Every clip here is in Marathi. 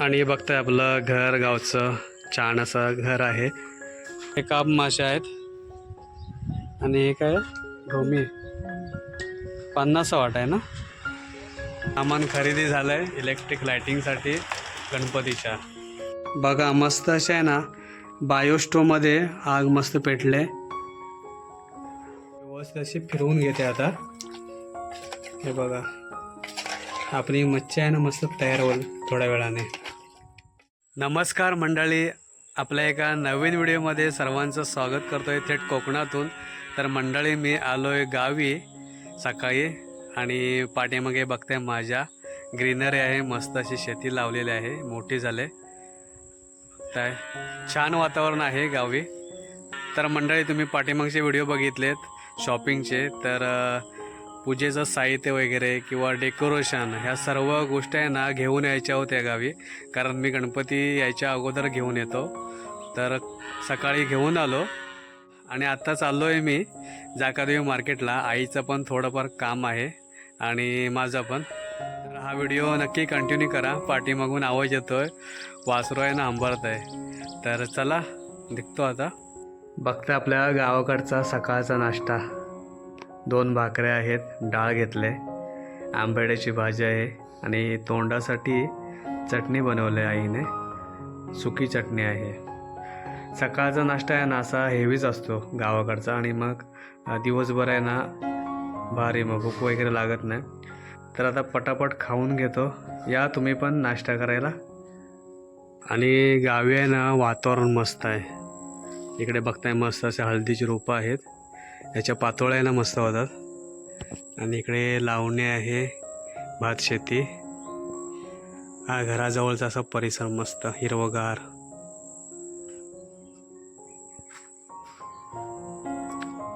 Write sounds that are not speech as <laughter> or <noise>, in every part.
आणि हे बघताय आपलं घर गावचं छान असं घर आहे. हे काप मासे आहेत. आणि हे काय? ढोमी पन्नास वाट आहे ना? सामान खरेदी झालंय इलेक्ट्रिक लाइटिंगसाठी गणपतीच्या. बघा मस्त असे आहे ना बायोस्टोमध्ये आग मस्त पेटले. व्यवस्थित अशी फिरवून घेते आता. हे बघा. आपली मच्छी आहे ना मस्त तयार होईल थोड्या वेळाने. नमस्कार मंडळी आपल्या एका नवीन व्हिडिओमध्ये सर्वांचं स्वागत करतो आहे थेट कोकणातून. तर मंडळी मी आलो आहे गावी सकाळी आणि पाठीमागे बघते माझ्या ग्रीनरी आहे मस्त अशी शेती लावलेली आहे मोठी झाले. काय छान वातावरण आहे गावी. तर मंडळी तुम्ही पाठीमागचे व्हिडिओ बघितलेत शॉपिंगचे तर पूजेचं साहित्य वगैरे किंवा डेकोरेशन ह्या सर्व गोष्टी आहे ना घेऊन यायच्या होत्या गावी. कारण मी गणपती यायच्या अगोदर घेऊन येतो. तर सकाळी घेऊन आलो. आणि आत्ता चाललो आहे मी जाकादेवी मार्केटला. आईचं पण थोडंफार काम आहे आणि माझं पण. तर हा व्हिडिओ नक्की कंटिन्यू करा. पाठीमागून आवाज येतो आहे वासरू आहे ना अंबरत आहे. तर चला निघतो आता. बघते आपल्या गावाकडचा सकाळचा नाश्ता. दोन भाकऱ्या आहेत डाळ घेतले आंबेड्याची भाजी आहे आणि तोंडासाठी चटणी बनवली आहे आईने. सुकी चटणी आहे. सकाळचा नाश्ता आहे ना असा हेवीच असतो गावाकडचा आणि मग दिवसभर आहे ना भारी मग भूक वगैरे लागत नाही. तर आता पटापट खाऊन घेतो. या तुम्ही पण नाश्ता करायला. आणि गावी आहे ना वातावरण मस्त आहे. इकडे बघताय मस्त असे हळदीची रोपं आहेत. याच्या पातोळ्या आहे ना मस्त होतात. आणि इकडे लावणी आहे भात शेती. हा घराजवळचा असा परिसर मस्त हिरवगार.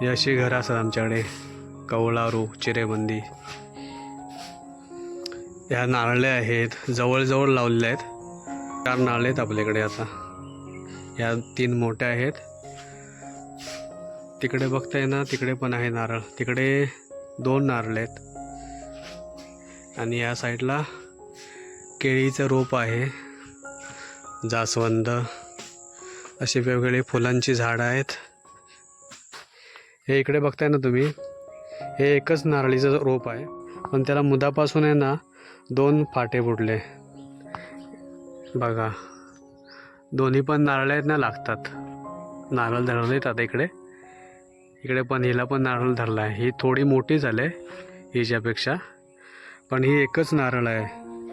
ही अशी घरं असतात आमच्याकडे कवळारू चिरेबंदी. ह्या नारळे आहेत जवळजवळ लावलेल्या आहेत. चार नारळे आहेत आपल्याकडे आता. ह्या तीन मोठ्या आहेत. तिकडे बघताय ना तिकडे पण आहे नारळ. तिकडे दोन नारळ आहेत. आणि या साईडला केळीचं रोप आहे. जास्वंद. असे वेगवेगळे फुलांची झाडं आहेत. हे इकडे बघताय ना तुम्ही. हे एकच नारळीचं रोप आहे. पण त्याला मुदापासून आहे ना दोन फाटे फुटले बघा. दोन्ही पण नारळ आहेत ना लागतात. नारळ धरलेत आता इकडे. इकडे पण हिला पण नारळ धरला आहे ही थोडी मोठी झाली आहे हिच्यापेक्षा. पण ही एकच नारळ आहे.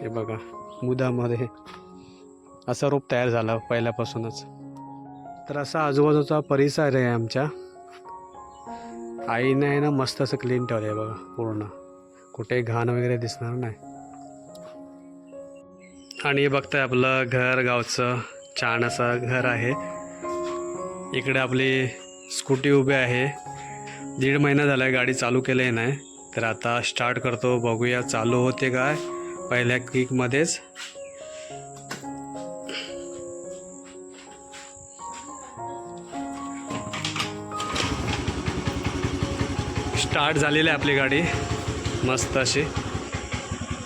हे बघा मुदामध्ये. असं रोप तयार झाला पहिल्यापासूनच. तर असा आजूबाजूचा परिसर आहे आमच्या. आईने आहे ना मस्त असं क्लीन ठेवलं आहे बघा पूर्ण. कुठे घाण वगैरे दिसणार नाही. आणि बघताय आपलं घर गावचं छान असं घर आहे. इकडे आपली स्कूटी उभी आहे. दीड महिना झाला आहे गाडी चालू केली नाही. तर आता स्टार्ट करतो बघूया चालू होते काय पहिल्या किकमध्येच स्टार्ट झालेली आहे आपली गाडी. मस्त अशी.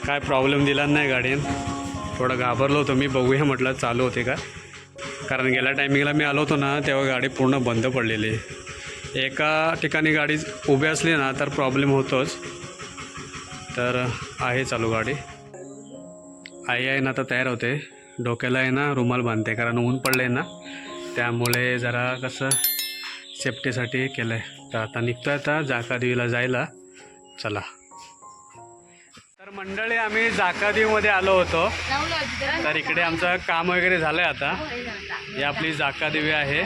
काय प्रॉब्लेम दिला नाही गाडीन. थोडं घाबरलो होतो मी. बघूया म्हटलं चालू होते का. कारण गेल्या टायमिंगला मी आलो होतो ना तेव्हा गाडी पूर्ण बंद पडलेली. एका ठिकाणी गाडी उभी असली ना तर प्रॉब्लेम होतोच. तर आहे चालू गाडी. आई आहे ना आता तयार होते. डोक्याला आहे ना रुमाल बांधते कारण ऊन पडलं आहे ना. त्यामुळे जरा कसं सेफ्टीसाठी केलं आहे तर आता निघतो आता जाकादेवीला जायला. चला. तर मंडळी आम्ही जाकादेवीमध्ये आलो होतो. तर इकडे आमचं काम वगैरे झालं आहे आता. ही आपली जाकादेवी आहे.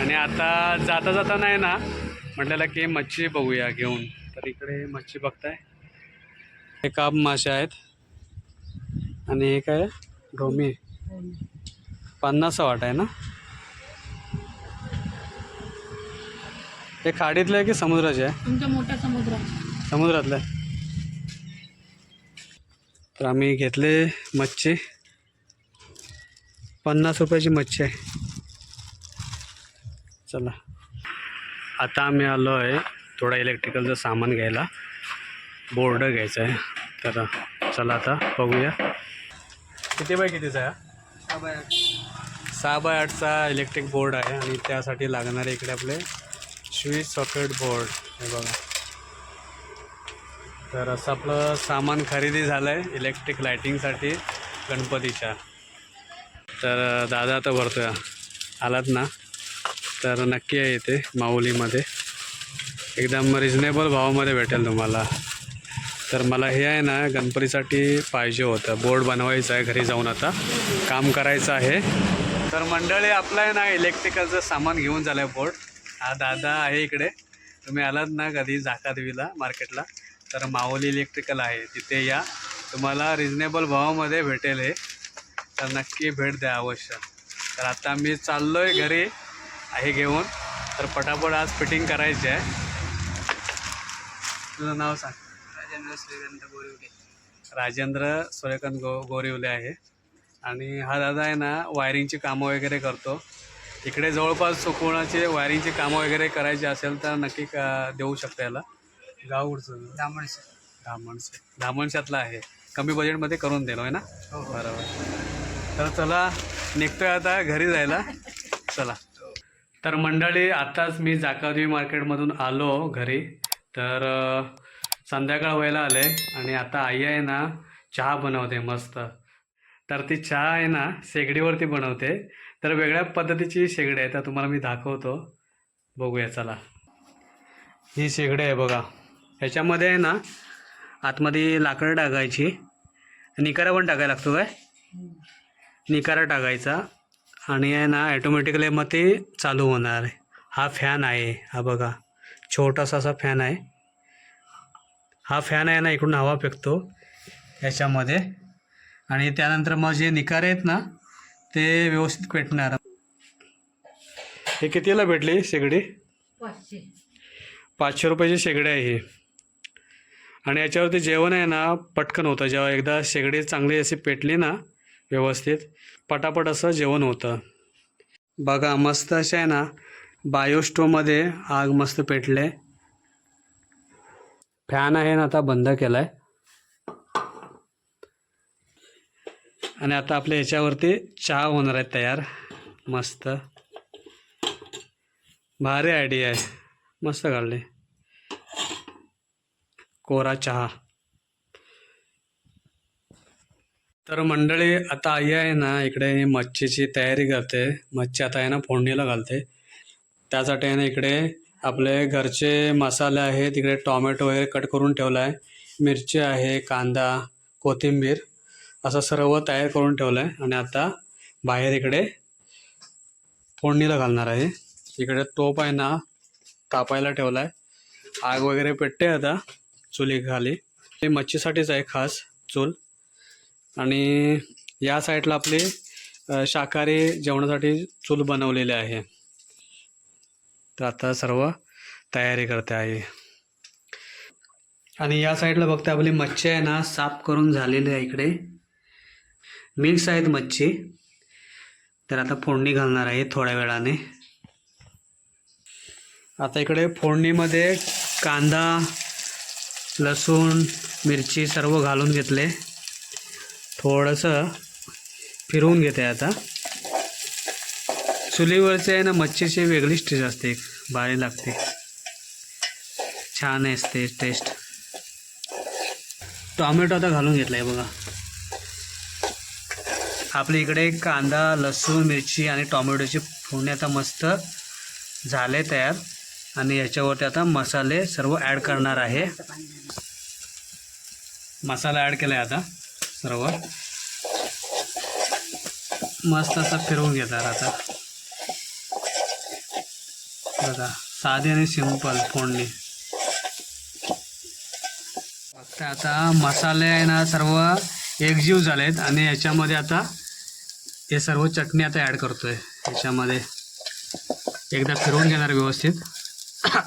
आणि आता जाता जाता नाही ना म्हटलेलं की मच्छी बघूया घेऊन. तर इकडे मच्छी बघताय. हे काप मासे आहेत. आणि हे काय? ढोमी. पन्नास वाट आहे ना? हे खाडीतलं आहे की समुद्राचे आहे? समुद्रातलं आहे. तर आम्ही घेतले मच्छी. पन्नास रुपयाची मच्छी आहे. चला. आता आम्ही आलो आहे थोडा इलेक्ट्रिकलचं सामान घ्यायला. बोर्ड घ्यायचं आहे. तर चला आता बघूया. किती बाय कितीचा आहे? बाय सहा बाय आठचा इलेक्ट्रिक बोर्ड आहे आणि त्यासाठी लागणारे इकडे आपले स्विच सॉकेट बोर्ड हे बघा. तर असं आपलं सामान खरेदी झालं आहे इलेक्ट्रिक लायटिंगसाठी गणपतीच्या. तर दादा आता भरतोय. आलात ना? तर नक्की आहे इथे माऊलीमध्ये. एकदम रिजनेबल भावामध्ये भेटेल तुम्हाला. तर मला हे आहे ना गणपतीसाठी पाहिजे होतं. बोर्ड बनवायचं आहे घरी जाऊन आता. काम करायचं आहे. तर मंडळी आपलं आहे ना इलेक्ट्रिकलचं सामान घेऊन झालं आहे बोर्ड. हा दादा आहे इकडे. तुम्ही आलात ना कधी जाकादेवीला मार्केटला तर माऊली इलेक्ट्रिकल आहे. तिथे या. तुम्हाला रिजनेबल भावामध्ये भेटेल हे. तर नक्की भेट द्या अवश्य. तर आता मी चाललो आहे घरी. आहे घेऊन. तर पटापट आज फिटिंग करायची आहे. तुझं नाव सांग. राजेंद्र श्रीकांत बोरिवले राजेंद्र सूर्यकांत गो गोरिवले आहे. आणि हा दादा आहे ना वायरिंगची कामं वगैरे करतो. इकडे जवळपास सुकवणाचे वायरिंगची कामं वगैरे करायची असेल तर नक्की का देऊ शकता याला. गाव उडचं दामणशी. धामणस धामणशातला आहे. कमी बजेटमध्ये करून देलो आहे ना? हो हो. बरोबर. तर चला निघतोय आता घरी जायला. चला. तर मंडळी आताच मी जाकादेवी मार्केटमधून आलो घरी. तर संध्याकाळ व्हायला आले आणि आता आई आहे ना चहा बनवते मस्त. तर ती चहा आहे ना शेगडीवरती बनवते. तर वेगळ्या पद्धतीची शेगडी आहे तर तुम्हाला मी दाखवतो. बघूया चला. ही शेगडी आहे बघा. ह्याच्यामध्ये आहे ना आतमध्ये लाकडं टाकायची. निकारा पण टाकायला लागतो काय? निकारा टाकायचा. आणि आहे ना ॲटोमॅटिकली मग ते चालू होणार हा फॅन आहे हा बघा. छोटासा असा फॅन आहे. हा फॅन आहे ना इकडून हवा फेकतो याच्यामध्ये आणि त्यानंतर मग जे निकारे आहेत ना ते व्यवस्थित पेटणार. हे कितीला भेटली शेगडी? पाचशे. पाचशे रुपयाची शेगडी आहे ही. आणि याच्यावरती जेवण आहे ना पटकन होतं. जेव्हा एकदा शेगडी चांगली अशी पेटली ना व्यवस्थित पटापट असं जेवण होतं. बघा मस्त असे आहे ना बायोस्टोमध्ये आग मस्त पेटले. फॅन आहे ना आता बंद केला आहे आणि आता आपल्या याच्यावरती चहा होणार आहे तयार. मस्त. भारी आयडिया आहे. मस्त घालली कोरा चहा. तर मंडळी आता आई आहे ना इकडे मच्छीची तयारी करते. मच्छी आता आहे ना फोडणीला घालते. त्यासाठी आहे ना इकडे आपले घरचे मसाले आहेत. इकडे टॉमॅटो वगैरे कट करून ठेवला आहे मिरची आहे कांदा कोथिंबीर असं सर्व तयार करून ठेवलं आहे आणि आता बाहेर इकडे फोडणीला घालणार आहे. इकडे तोप आहे ना तापायला ठेवला आहे आग वगैरे पेटते आता. चुली खाली ते मच्छीसाठीच आहे खास चूल. आणि या साईडला आपले शाकाहारी जेवणासाठी चूल बनवलेले आहे. तर आता सर्व तयारी करते आहे आणि या साईडला बघता आपली मच्छी आहे ना साफ करून झालेली आहे इकडे. मिक्स आहेत मच्छी. तर आता फोडणी घालणार आहे थोड्या वेळाने. आता इकडे फोडणीमध्ये कांदा लसूण मिरची सर्व घालून घेतले. थोडंसं फिरवून घेते आता. चुलीवरचे आहे ना मच्छीची वेगळीच टेस्ट असते भारी लागते. छान असते टेस्ट टॉमॅटो आता घालून घेतला आहे बघा. आपल्या इकडे कांदा लसूण मिरची आणि टॉमॅटोची फोडणी आता मस्त झाले तयार. आणि याच्यावरती आता मसाले सर्व ॲड करणार आहे. मसाला ॲड केला आहे आता सर्व. मस्त असा फिरवून घेतात आता. बघा साधे आणि सिंपल फोडणी. फक्त आता मसाले आहे ना सर्व एकजीव झालेत आणि याच्यामध्ये आता हे सर्व चटणी आता ॲड करतोय. याच्यामध्ये एकदा फिरवून घेणार व्यवस्थित. <coughs>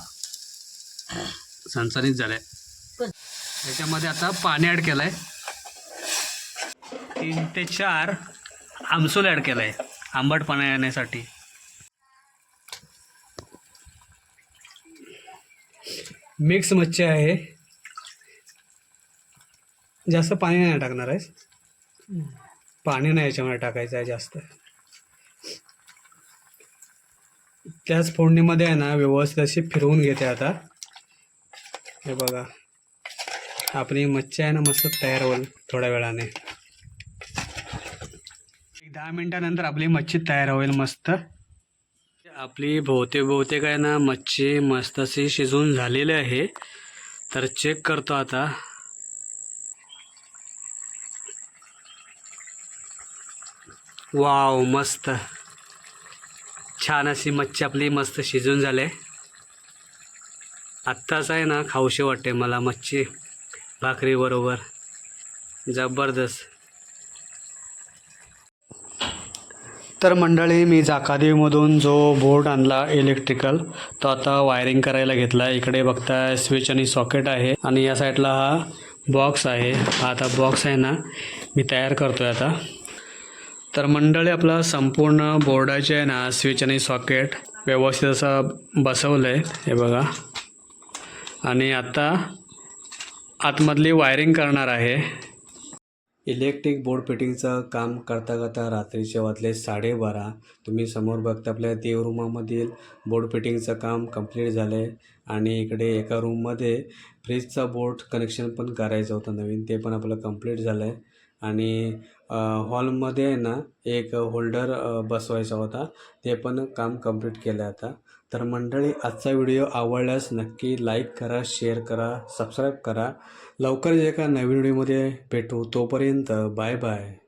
सणसणीत झालंय. याच्यामध्ये आता पाणी ॲड केलं आहे तीन ते चार आमसूल ॲड केलं आहे आंबटपणा येण्यासाठी मिक्स मच्छी आहे. जास्त पाणी नाही टाकणार आहेस? पाणी नाही याच्यामध्ये टाकायचं आहे जास्त. त्याच फोडणीमध्ये आहे ना व्यवस्थित अशी फिरवून घेते आता. हे बघा. आपली मच्छी आहे ना मस्त तयार होईल थोड्या वेळाने. एक दहा मिनिटानंतर आपली मच्छी तयार होईल मस्त. आपली बहुतेक बहुतेक आहे ना मच्छी मस्त अशी शिजून झालेली आहे. तर चेक करतो आता. वाव मस्त. छान अशी मच्छी आपली मस्त शिजून झाले. आत्ताच आहे ना खाऊशी वाटते मला मच्छी. भाकरी बरोबर. जबरदस्त. तर मंडळी मी जाकादेवीमधून जो बोर्ड आणला इलेक्ट्रिकल तो आता वायरिंग करायला घेतला. इकडे बघता स्विच आणि सॉकेट आहे. आणि या साईडला हा बॉक्स आहे. हा आता बॉक्स आहे ना मी तयार करतो आहे आता. तर मंडळी आपला संपूर्ण बोर्डाचे आहे ना स्विच आणि सॉकेट व्यवस्थित असं बसवलं आहे हे बघा. आणि आता आतमधली वायरिंग करणार आहे. इलेक्ट्रिक बोर्ड फिटिंगचं काम करता करता रात्रीचे वाजले साडेबारा. तुम्ही समोर बघता आपल्या देव रूमामधील बोर्ड फिटिंगचं काम कंप्लीट झालं आहे आणि इकडे एका रूममध्ये फ्रीजचा बोर्ड कनेक्शन पण करायचं होतं नवीन ते पण आपलं कंप्लीट झालं आहे आणि हॉलमध्ये आहे ना एक होल्डर बसवायचा होता ते पण काम कंप्लीट केलं आहे आता. तर मंडळी आजचा व्हिडिओ आवडल्यास नक्की लाईक करा शेअर करा सबस्क्राईब करा. लवकरच एका नवीन व्हिडिओमध्ये भेटू. तोपर्यंत बाय बाय.